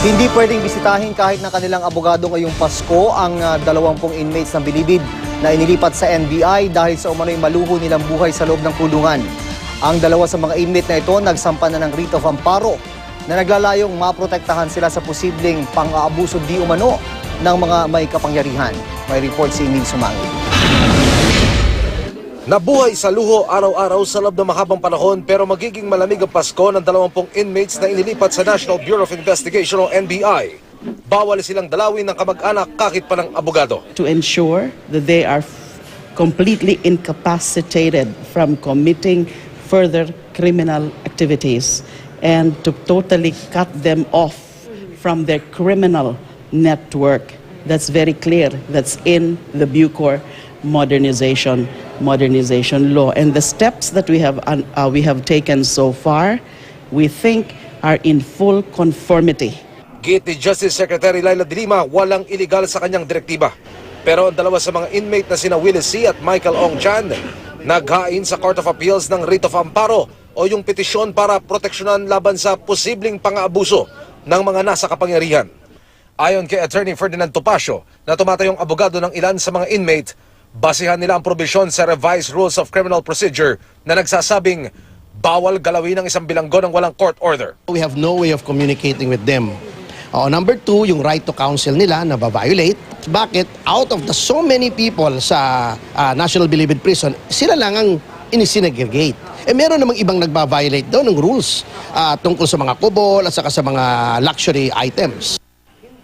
Hindi pwedeng bisitahin kahit na kanilang abogado ngayong Pasko ang ah, 20 inmates ng Bilibid na inilipat sa NBI dahil sa umano'y maluho nilang buhay sa loob ng kulungan. Ang dalawa sa mga inmate na ito nagsampa na ng writ of amparo na naglalayong maprotektahan sila sa posibleng pang-aabuso di umano ng mga may kapangyarihan. May report si Emil Sumangi. Nabuhay sa luho araw-araw sa loob ng mahabang panahon pero magiging malamig ang Pasko ng 20 inmates na inilipat sa National Bureau of Investigation o NBI. Bawal silang dalawin ng kamag-anak kahit pa ng abogado. to ensure that they are completely incapacitated from committing further criminal activities and to totally cut them off from their criminal network. That's very clear. That's in the Bucor modernization modernization law and the steps that we have uh, we have taken so far we think are in full conformity Git Justice Secretary Laila de Lima, walang iligal sa kanyang direktiba. Pero ang dalawa sa mga inmate na sina Willis C. at Michael Ong Chan, naghain sa Court of Appeals ng writ of amparo o yung petisyon para proteksyonan laban sa posibleng pang-aabuso ng mga nasa kapangyarihan. Ayon kay Attorney Ferdinand Topacio na tumatayong abogado ng ilan sa mga inmate, basihan nila ang probisyon sa Revised Rules of Criminal Procedure na nagsasabing bawal galawin ng isang bilanggo ng walang court order. We have no way of communicating with them. Uh, number two, yung right to counsel nila na violate Bakit? Out of the so many people sa uh, National Bilibid Prison, sila lang ang inisinegregate. Eh meron namang ibang nagba-violate daw ng rules uh, tungkol sa mga kubol at saka sa mga luxury items.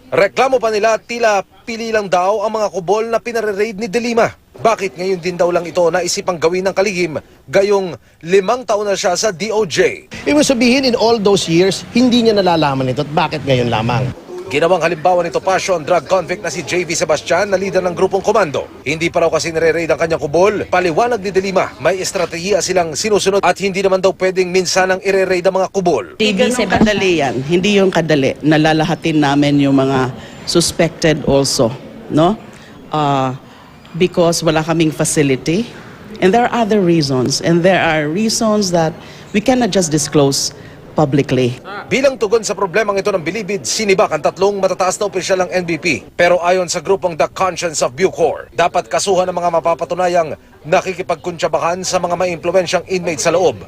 Reklamo pa nila tila pili lang daw ang mga kubol na pinare-raid ni De Lima. Bakit ngayon din daw lang ito naisipang gawin ng kalihim gayong limang taon na siya sa DOJ? Ibig sabihin, in all those years, hindi niya nalalaman ito at bakit ngayon lamang. Ginawang halimbawa nito Pasio ang drug convict na si JV Sebastian na leader ng grupong komando. Hindi pa raw kasi nire-raid ang kanyang kubol. Paliwanag ni De Lima, may estratehiya silang sinusunod at hindi naman daw pwedeng minsanang ire-raid ang mga kubol. Hindi ganun kadali. Hindi yung kadali. Nalalahatin namin yung mga suspected also. No? Uh, because wala kaming facility. And there are other reasons. And there are reasons that we cannot just disclose publicly. Bilang tugon sa problemang ito ng bilibid, sinibak ang tatlong matataas na opisyal ng NBP. Pero ayon sa grupong The Conscience of Bucor, dapat kasuhan ng mga mapapatunayang nakikipagkuntsabahan sa mga may impluensyang inmate sa loob.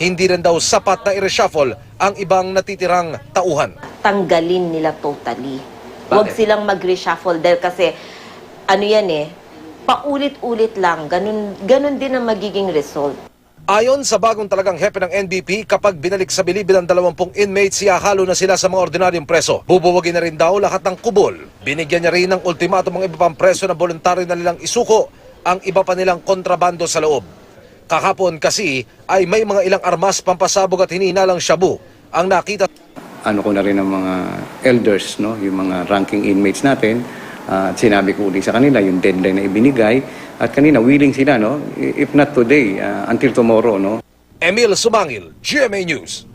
Hindi rin daw sapat na i-reshuffle ang ibang natitirang tauhan. tanggalin nila totally. Huwag silang mag-reshuffle dahil kasi ano yan eh, paulit-ulit lang. Ganun, ganun din ang magiging result. Ayon sa bagong talagang hepe ng NBP, kapag binalik sa bilibid ang 20 inmates, siyahalo na sila sa mga ordinaryong preso. Bubuwagin na rin daw lahat ng kubol. Binigyan niya rin ng ultimatum ang iba pang preso na voluntaryo na nilang isuko ang iba pa nilang kontrabando sa loob. Kahapon kasi ay may mga ilang armas pampasabog at hinihinalang shabu ang nakita ano ko na rin ang mga elders, no, yung mga ranking inmates natin. Ah, at sinabi ko ulit sa kanila yung deadline na ibinigay. At kanina, willing sila, no? If not today, ah, until tomorrow, no? Emil Sumangil, GMA News.